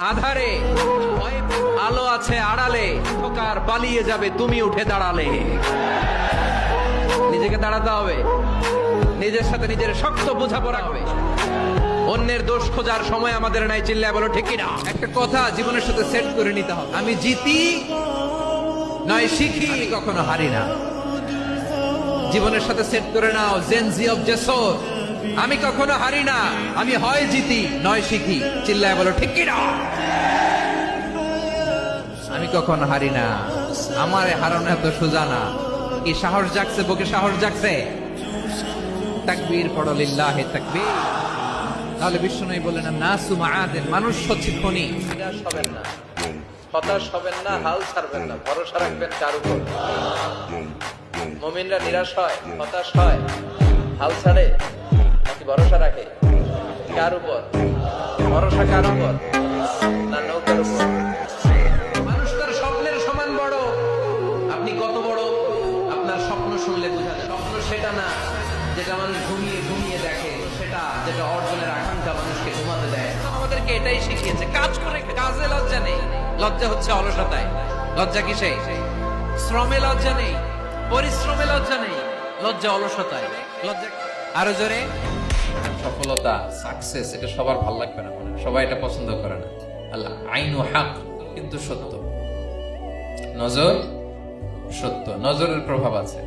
আধারে, আলো আছে আড়ালে, অন্ধকার পালিয়ে যাবে, তুমি উঠে দাঁড়ালে। নিজেকে দাঁড়াতে হবে, নিজের সাথে নিজের শক্ত বোঝাপড়া হবে। অন্যের দোষ খোঁজার সময় আমাদের নাই চিল্লায় বলো, ঠিকই না। একটা কথা জীবনের সাথে সেট করে নিতে হবে। আমি জিতি, নয় শিখি কখনো হারি না। জীবনের সাথে সেট করে নাও জেনজি অফ জেসর আমি কখনো হারি না। আমি হয় জিতি, নয় শিখি। চিল্লায় বলো, ঠিক না? আমি কখনো হারি না। আমার হারানো এত সোজা না। কি সাহস জাগছে, বুকে সাহস জাগছে? তাকবীর পড়ো তাকবীর। তাহলে বিষ্ণু বললেন না সুমা আদেন মানুষ হচ্ছে নিরাশ হবেন না। হতাশ হবেন না, হাল ছাড়বেন না, ভরসা রাখবেন কার উপর? মমিনরা নিরাশ হয়, হতাশ হয়, হাল ছাড়ে। ভরসা রাখে? কার উপর? ভরসা কার উপর? না নৌকার উপর? এটাই শিখিয়েছে। কাজ করে কাজে লজ্জা নেই। লজ্জা হচ্ছে লজ্জা শ্রমে লজ্জা নেই। পরিশ্রমে লজ্জা নেই। লজ্জা আরও জোরে। সফলতা সাকসেস এটা সবার লাগবে না সবাই এটা পছন্দ করে না। আল্লাহ আইন ও হাক, কিন্তু সত্য। নজর, সত্য। নজরের প্রভাব আছে,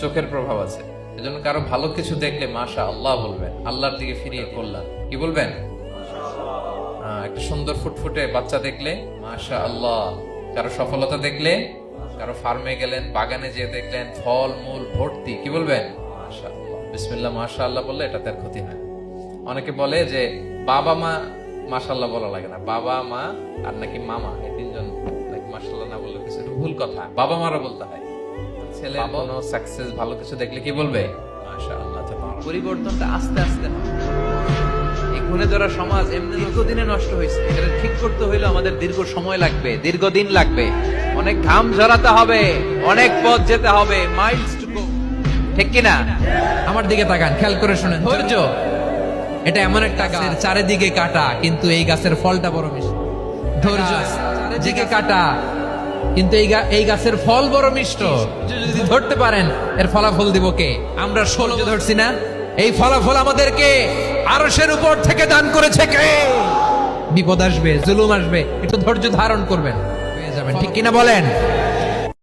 চোখের প্রভাব আছে। এজন্য কারও ভালো কিছু দেখলে মাশা আল্লাহ বলবেন। আল্লাহর দিকে ফিরিয়ে করলাম। কি বলবেন? একটা সুন্দর ফুটফুটে বাচ্চা দেখলে মাশা আল্লাহ কারও সফলতা দেখলে, কারও ফার্মে গেলেন, বাগানে যেয়ে দেখলেন, ফল, মূল, ভর্তি। কি বলবেন? মাশা আল্লাহ বিসমিল্লাহ মাশা আল্লাহ বললে এটাতে আর ক্ষতি হয় অনেকে বলে যে বাবা মা মাশাল্লাহ বলা লাগে না। বাবা মা আর নাকি মামা এই তিনজন নাকি মাশাল্লাহ না বললে কিছু ভুল কথা। বাবা মারা বলতে হয়। ছেলে কোনো সাকসেস ভালো কিছু দেখলে কি বলবে? মাশাআল্লাহ পরিবর্তনটা আস্তে আস্তে এই ধরা সমাজ এমনি দীর্ঘদিনে নষ্ট হয়েছে। এটা ঠিক করতে হইলে আমাদের দীর্ঘ সময় লাগবে দীর্ঘদিন লাগবে। অনেক ঘাম ঝরাতে হবে অনেক পথ যেতে হবে মাইলস ঠিক কি না আমার দিকে তাকান খেয়াল করে শুনেন। ধৈর্য। এটা এমন একটা গাছের চারিদিকে কাটা কিন্তু এই গাছের ফলটা বড় মিষ্টি। ধৈর্য। চারিদিকে কাটা কিন্তু এই এই গাছের ফল বড় মিষ্ট। যদি ধরতে পারেন এর ফলাফল দিব কে? আমরা ষোলো ধরছি না? এই ফলাফল আমাদেরকে আরশের উপর থেকে দান করেছে কে? বিপদ আসবে জুলুম আসবে একটু ধৈর্য ধারণ করবেন। হয়ে যাবেন। ঠিক কিনা বলেন?